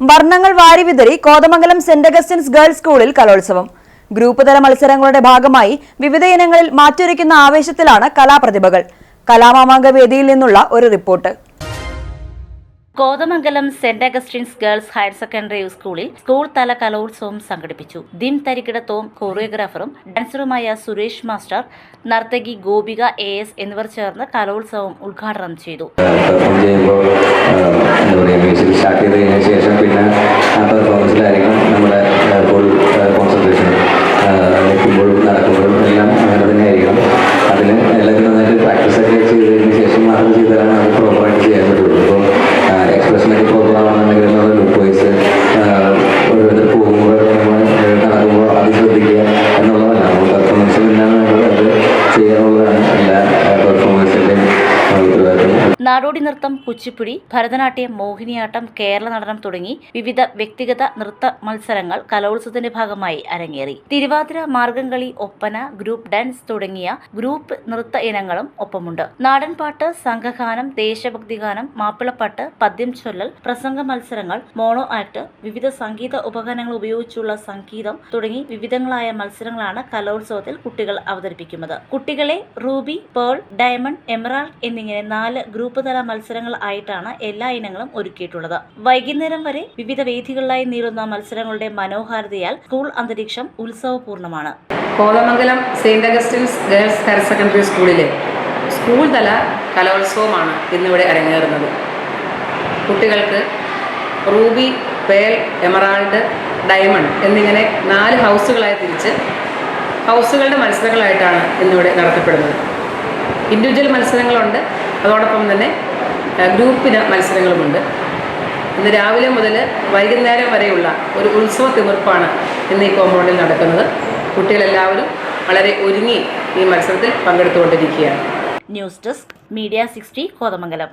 വർണങ്ങൾ വാരിവിതറി Kothamangalam saint Augustine's girls സ്കൂളിൽ കലോത്സവം. ഗ്രൂപ്പ് തല മത്സരങ്ങളുടെ ഭാഗമായി വിവിധ ഇനങ്ങളിൽ മാറ്റൊരുക്കുന്ന ആവേശത്തിലാണ് കലാപ്രതിഭകൾ. കലാമാമാങ്ക വേദിയിൽ നിന്നുള്ള ഒരു report. Kothamangalam saint Augustine's girls higher secondary സ്കൂളിൽ സ്കൂൾ തല കലോത്സവം സംഘടിപ്പിച്ചു. ദിൻ തരികിടത്തോം കൊറിയോഗ്രാഫറും ഡാൻസറുമായ സുരേഷ് മാസ്റ്റർ നർത്തകി ഗോപിക എ എസ് എന്നിവർ ചേർന്ന് കലോത്സവം ഉദ്ഘാടനം ചെയ്തു നാടോടി നൃത്തം കുച്ചിപ്പുടി ഭരതനാട്യം മോഹിനിയാട്ടം കേരള നടനം തുടങ്ങി വിവിധ വ്യക്തിഗത നൃത്ത മത്സരങ്ങൾ കലോത്സവത്തിന്റെ ഭാഗമായി അരങ്ങേറി. തിരുവാതിര മാർഗംകളി ഒപ്പന ഗ്രൂപ്പ് ഡാൻസ് തുടങ്ങിയ ഗ്രൂപ്പ് നൃത്ത ഇനങ്ങളും ഒപ്പമുണ്ട്. നാടൻപാട്ട് സംഘഗാനം ദേശഭക്തി ഗാനം മാപ്പിളപ്പാട്ട് പദ്യം ചൊല്ലൽ പ്രസംഗ മത്സരങ്ങൾ മോണോ ആക്ട് വിവിധ സംഗീത ഉപകരണങ്ങൾ ഉപയോഗിച്ചുള്ള സംഗീതം തുടങ്ങി വിവിധങ്ങളായ മത്സരങ്ങളാണ് കലോത്സവത്തിൽ കുട്ടികൾ അവതരിപ്പിക്കുന്നത്. കുട്ടികളെ റൂബി പേൾ ഡയമണ്ട് എമറാൾഡ് എന്നിങ്ങനെ നാല് ഗ്രൂപ്പ് തല മത്സരങ്ങൾ ആയിട്ടാണ് എല്ലാ ഇനങ്ങളും ഒരുക്കിയിട്ടുള്ളത്. വൈകുന്നേരം വരെ വിവിധ വേദികളിലായി നീളുന്ന മത്സരങ്ങളുടെ മനോഹാരിതയാൽ സ്കൂൾ അന്തരീക്ഷം ഉത്സവപൂർണമാണ് Kothamangalam saint Augustine's girls higher secondary സ്കൂളിലെ സ്കൂൾ തല കലോത്സവമാണ് ഇന്നിവിടെ അരങ്ങേറുന്നത്. കുട്ടികൾക്ക് റൂബി പേൽ എമറാൾഡ് ഡയമണ്ട് എന്നിങ്ങനെ നാല് ഹൗസുകളായി തിരിച്ച് ഹൗസുകളുടെ മത്സരങ്ങളായിട്ടാണ് ഇന്നിവിടെ നടത്തപ്പെടുന്നത്. ഇൻഡിവിജ്വൽ മത്സരങ്ങളുണ്ട്. അതോടൊപ്പം തന്നെ ഗ്രൂപ്പിന് മത്സരങ്ങളുമുണ്ട്. ഇന്ന് രാവിലെ മുതൽ വൈകുന്നേരം വരെയുള്ള ഒരു ഉത്സവ തിമിർപ്പാണ് ഇന്ന് ഈ കോമ്പൗണ്ടിൽ നടക്കുന്നത്. കുട്ടികളെല്ലാവരും വളരെ ഒരുങ്ങി ഈ മത്സരത്തിൽ പങ്കെടുത്തുകൊണ്ടിരിക്കുകയാണ്. News desk media sixty Kothamangalam.